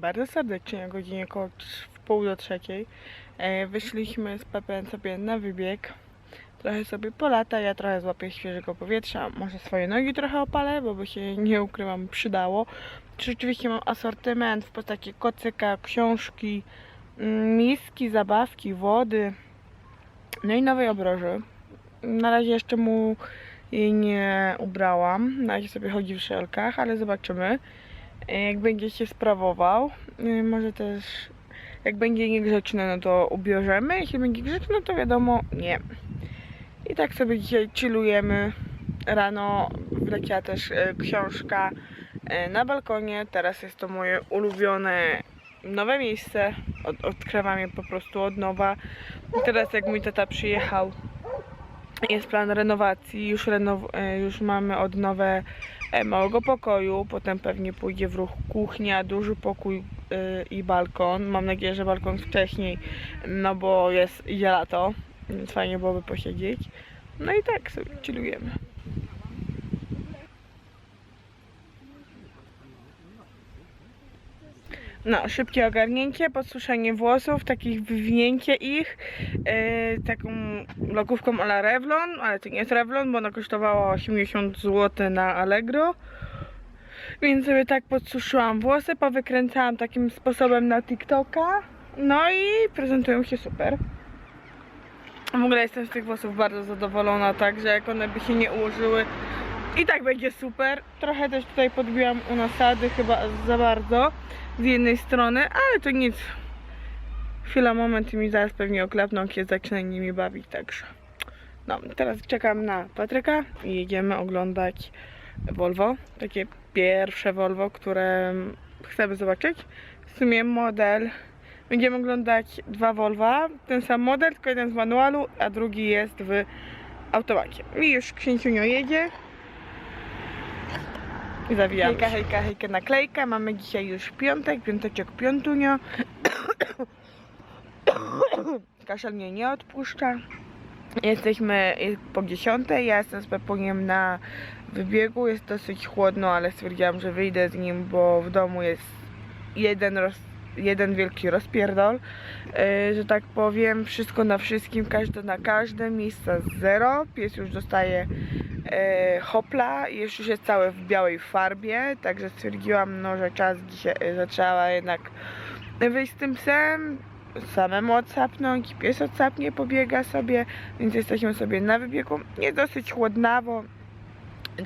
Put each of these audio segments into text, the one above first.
bardzo serdecznie o godzinie około w pół do trzeciej. E, Wyszliśmy z Pepem sobie na wybieg. Trochę sobie polata, ja trochę złapię świeżego powietrza. Może swoje nogi trochę opalę, bo by się nie ukrywam przydało. Rzeczywiście mam asortyment w postaci kocyka, książki, mm, miski, zabawki, wody. No i nowej obroży. Na razie jeszcze mu jej nie ubrałam. Na razie sobie chodzi w szelkach, ale zobaczymy. Jak będzie się sprawował, e, może też jak będzie niegrzeczny, no to ubierzemy. Jeśli będzie grzeczny, to wiadomo, nie. I tak sobie dzisiaj chillujemy. Rano wleciała też e, książka e, na balkonie. Teraz jest to moje ulubione nowe miejsce. Od, odkrywam je po prostu od nowa. I teraz jak mój tata przyjechał, jest plan renowacji. Już, renow, e, już mamy odnowę e, małego pokoju. Potem pewnie pójdzie w ruch kuchnia, duży pokój e, i balkon. Mam nadzieję, że balkon wcześniej, no bo jest lato, więc fajnie byłoby posiedzieć. No i tak sobie chillujemy. No, szybkie ogarnięcie, podsuszenie włosów, takich wywinięcie ich e, taką lokówką ala Revlon, ale to nie jest Revlon, bo ona kosztowała 80 zł na Allegro. Więc sobie tak podsuszyłam włosy, powykręcałam takim sposobem na TikToka. No i prezentują się super. W ogóle jestem z tych włosów bardzo zadowolona, także jak one by się nie ułożyły i tak będzie super. Trochę też tutaj podbiłam u nasady chyba za bardzo z jednej strony, ale to nic. Chwila, moment i mi zaraz pewnie oklepną, kiedy zacznę nimi bawić, także. No, teraz czekam na Patryka i jedziemy oglądać Volvo. Takie pierwsze Volvo, które chcemy zobaczyć. W sumie model. Będziemy oglądać dwa Volva. Ten sam model, tylko jeden z manualu, a drugi jest w automacie. I już księciunio jedzie. I zawijamy. Hejka, hejka, hejka, naklejka. Mamy dzisiaj już piątek, piąteczek, piątunio. Kaszel mnie nie odpuszcza. Jesteśmy po 10. Ja jestem z Pepuniem na wybiegu. Jest dosyć chłodno, ale stwierdziłam, że wyjdę z nim, bo w domu jest jeden, roz, jeden wielki rozpierdol. Yy, że tak powiem, wszystko na wszystkim, każde na każdym, miejsca zero. Pies już dostaje hopla i już jest cały w białej farbie, także stwierdziłam, no, że czas dzisiaj, że trzeba jednak wyjść z tym psem, samemu odsapnąć, pies odsapnie, pobiega sobie, więc jesteśmy sobie na wybiegu. Jest dosyć chłodnawo,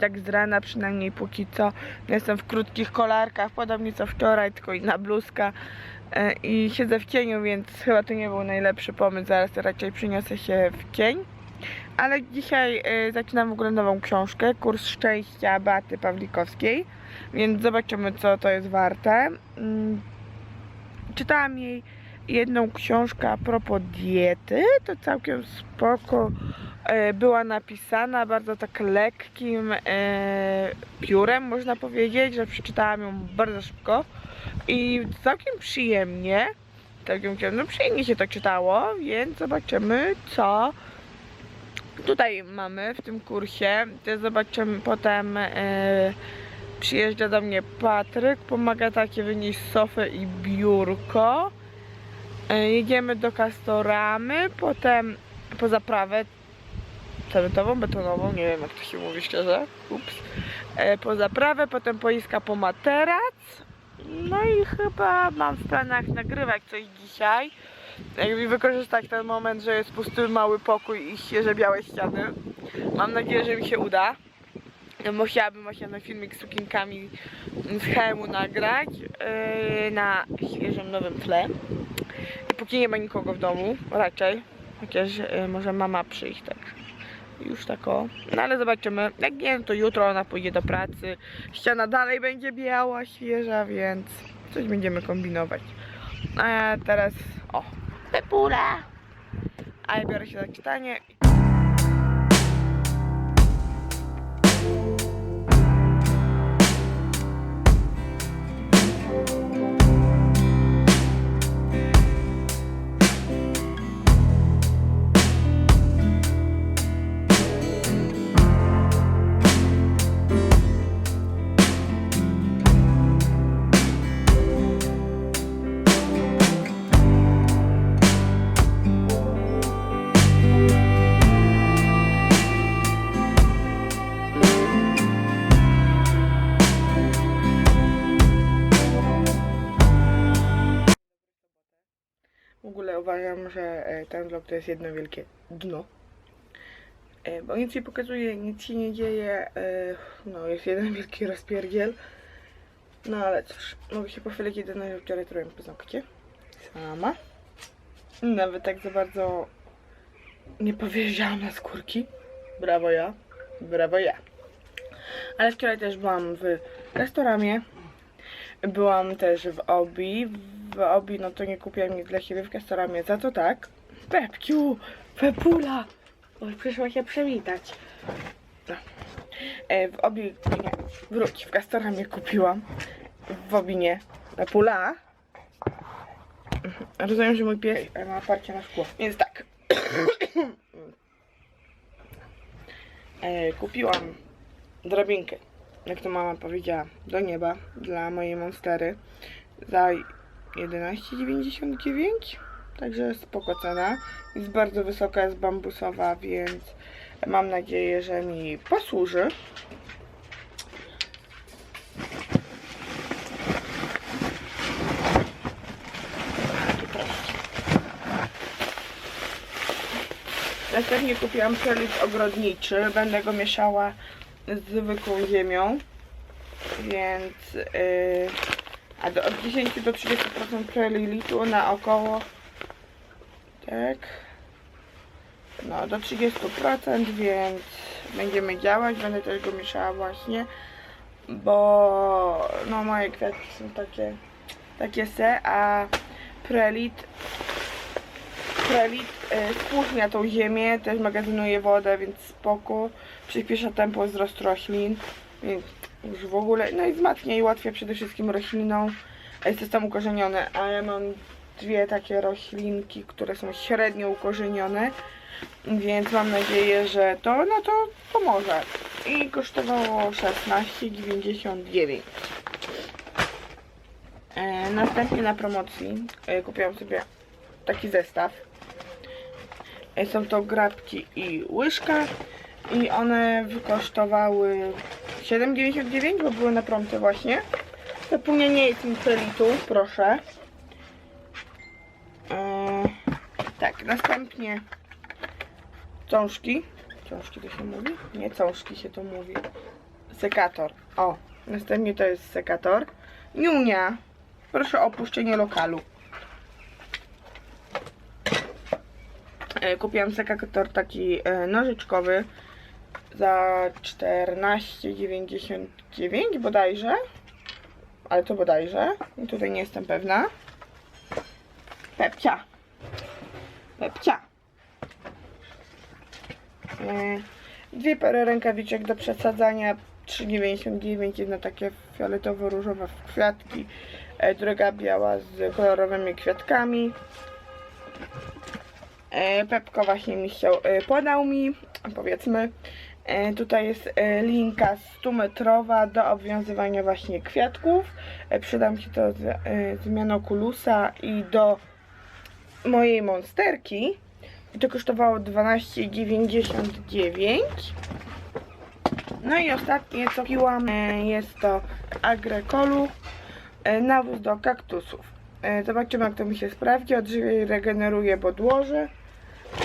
tak z rana przynajmniej póki co. Jestem w krótkich kolarkach, podobnie co wczoraj, tylko inna bluzka e, i siedzę w cieniu, więc chyba to nie był najlepszy pomysł, zaraz raczej przyniosę się w cień. Ale dzisiaj y, zaczynam w ogóle nową książkę, Kurs Szczęścia Beaty Pawlikowskiej, więc zobaczymy co to jest warte. Mm, czytałam jej jedną książkę a propos diety, to całkiem spoko y, była napisana, bardzo tak lekkim y, piórem można powiedzieć, że przeczytałam ją bardzo szybko i całkiem przyjemnie, całkiem no przyjemnie się to czytało, więc zobaczymy co tutaj mamy w tym kursie. Też zobaczymy potem e, przyjeżdża do mnie Patryk, pomaga takie wynieść sofę i biurko. E, jedziemy do Kastoramy, potem po zaprawę cementową, betonową, nie wiem jak to się mówi szczerze. Ups. E, po zaprawę, potem poiska po materac. No i chyba mam w planach nagrywać coś dzisiaj jakby wykorzystać ten moment, że jest pusty mały pokój i świeże białe ściany. Mam nadzieję, że mi się uda. Bo chciałabym właśnie na filmik z sukienkami z hełmu nagrać yy, na świeżym nowym tle. I póki nie ma nikogo w domu, raczej. Chociaż yy, może mama przyjść tak. Już tak o. No ale zobaczymy. Jak nie, no to jutro ona pójdzie do pracy. Ściana dalej będzie biała, świeża, więc coś będziemy kombinować. A ja teraz, o, Pepula. A ja biorę się za czytanie. Uważam, że e, ten vlog to jest jedno wielkie dno. E, Bo nic nie pokazuje, nic się nie dzieje. e, No, jest jeden wielki rozpierdziel. No ale cóż, mogę się pochwalić jedynie, że wczoraj trochę paznokcie. Sama. Nawet tak za bardzo nie powiedziałam na skórki. Brawo ja. Brawo ja. Ale wczoraj też byłam w restauramie. Byłam też w Obi. W Obi no to nie kupiłam nic dla siebie w restauramie. Za to tak. Pepciu! Pepula! Oj, przyszła się przywitać. No. E, w Obi... Nie. Wróć. W restauramie kupiłam. W Obi nie. Pepula. Rozumiem, że mój pies ma parcie na szkło. Więc tak. e, kupiłam drabinkę, jak to mama powiedziała, do nieba dla mojej monstery za 11,99. Także spoko cena. Jest bardzo wysoka, jest bambusowa, więc mam nadzieję, że mi posłuży. Następnie kupiłam przelicz ogrodniczy. Będę go mieszała z zwykłą ziemią. Więc yy, a do, od 10 do 30% prelilitu na około tak. No do 30% więc będziemy działać. Będę też go mieszała właśnie bo no moje kwiatki są takie takie se a prelit prelit y, tą ziemię też magazynuje wodę więc spoko. Przyspiesza tempo wzrostu roślin więc już w ogóle, no i wzmacnia i ułatwia przede wszystkim roślinom system ukorzeniony, a ja mam dwie takie roślinki, które są średnio ukorzenione, więc mam nadzieję, że to, no to pomoże. I kosztowało 16,99. E, następnie na promocji e, kupiłam sobie taki zestaw. E, są to grabki i łyżka i one wykosztowały 7,99, bo były na promce właśnie. Zapomnienie jest mi prelitu, proszę. Eee, tak, następnie cążki. Cążki to się mówi? Nie, cążki się to mówi. Sekator. O, następnie to jest sekator. Niunia. Proszę o opuszczenie lokalu. E, Kupiłam sekator taki e, nożyczkowy za 14,99 bodajże. Ale to bodajże. I tutaj nie jestem pewna. Pepcia. Pepcia. E, Dwie pary rękawiczek do przesadzania. 3,99. Jedna takie fioletowo-różowa w kwiatki. e, Druga biała z kolorowymi kwiatkami. E, Pepko właśnie mi chciał, e, podał mi, powiedzmy, tutaj jest e, linka 100-metrowa do obwiązywania właśnie kwiatków. E, Przyda mi się to z, e, z Mianokulusa i do mojej monsterki. To kosztowało 12,99. No i ostatnie co piłam e, jest to Agrekolu e, nawóz do kaktusów. E, Zobaczymy jak to mi się sprawdzi. Odżywia i regeneruje podłoże.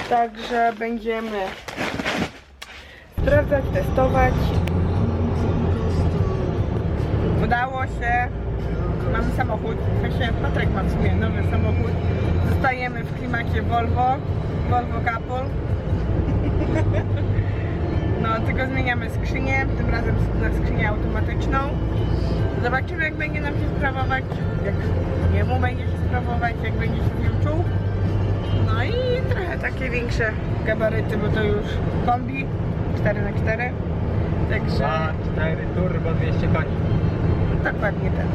Także będziemy sprawdzać, testować. Udało się. Mamy samochód. W sensie Patryk ma w sumie nowy samochód. Zostajemy w klimacie Volvo. Volvo Couple. No, tylko zmieniamy skrzynię. Tym razem na skrzynię automatyczną. Zobaczymy jak będzie nam się sprawować. Jak jemu będzie się sprawować, jak będzie się w nią czuł. No i trochę takie większe gabaryty, bo to już kombi 4x4. Także 2, 4, turbo 200 koni. dokładnie tak.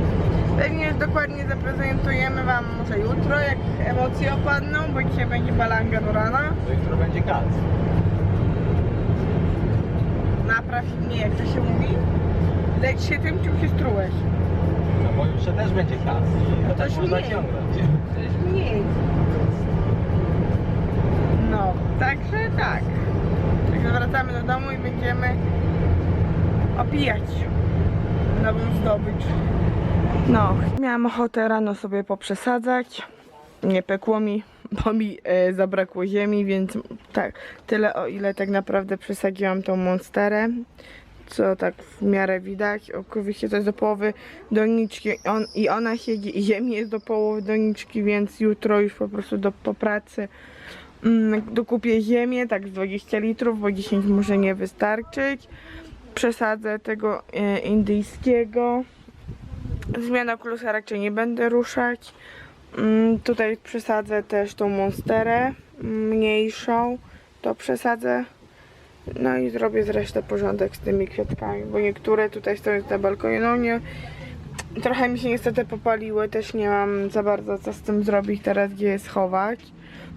Pewnie dokładnie zaprezentujemy Wam może jutro, jak emocje opadną, bo dzisiaj będzie balanga do rana. To jutro będzie kac. Napraw mnie, jak to się mówi. Leć się tym, czym się strułeś. No bo jutrze też będzie kac. I No to to też śmiej. zaciągnąć. Przecież mniej. No, także tak. Także wracamy do domu i będziemy opijać nową zdobycz. No, miałam ochotę rano sobie poprzesadzać. Nie pekło mi, bo mi e, zabrakło ziemi, więc tak, tyle o ile tak naprawdę przesadziłam tą monsterę, co tak w miarę widać. Oczywiście to jest do połowy doniczki on, i ona siedzi i ziemi jest do połowy doniczki, więc jutro już po prostu do, po pracy dokupię ziemię, tak z 20 litrów, bo 10 może nie wystarczyć. Przesadzę tego e, indyjskiego. Zmiana klusa raczej nie będę ruszać. Mm, Tutaj przesadzę też tą monsterę mniejszą. To przesadzę. No i zrobię zresztą porządek z tymi kwiatkami, bo niektóre tutaj stoją na balkonie. No nie. Trochę mi się niestety popaliły, też nie mam za bardzo co z tym zrobić teraz, gdzie je schować.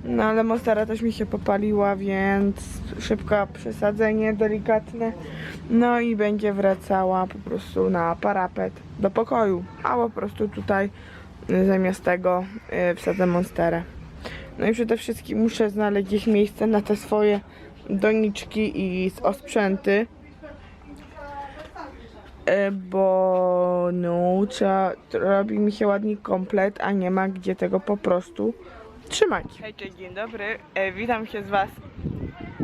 No ale monstera też mi się popaliła, więc szybko przesadzenie delikatne. No i będzie wracała po prostu na parapet do pokoju, a po prostu tutaj y, zamiast tego y, wsadzę monsterę. No i przede wszystkim muszę znaleźć miejsce na te swoje doniczki i osprzęty. Bo no, trzeba, robi mi się ładnie komplet, a nie ma gdzie tego po prostu trzymać. Hej, cześć, dzień dobry. E, witam się z Was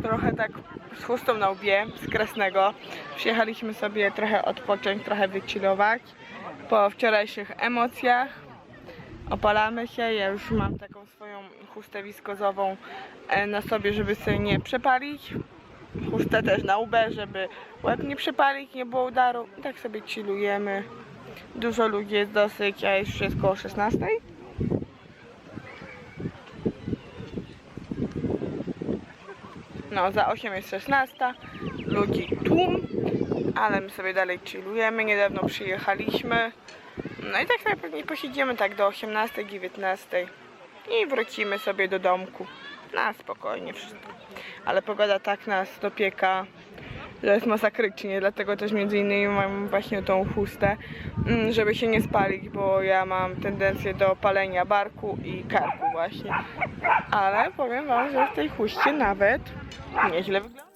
trochę tak z chustą na łbie, z Kresnego. Przyjechaliśmy sobie trochę odpocząć, trochę wychillować po wczorajszych emocjach. Opalamy się, ja już mam taką swoją chustę wiskozową e, na sobie, żeby sobie nie przepalić. Chustę też na łbę, żeby łeb nie przepalić, nie było udaru. I tak sobie chillujemy. Dużo ludzi jest dosyć, a już jest koło 16. No, za 8 jest 16. Ludzi tłum, ale my sobie dalej chillujemy. Niedawno przyjechaliśmy. No i tak najpewniej posiedzimy tak do 18, 19 i wrócimy sobie do domku. Na spokojnie wszystko. Ale pogoda tak nas dopieka, że jest masakrycznie, dlatego też między innymi mam właśnie tą chustę, mm, żeby się nie spalić, bo ja mam tendencję do palenia barku i karku właśnie. Ale powiem wam, że w tej chuście nawet nieźle wygląda.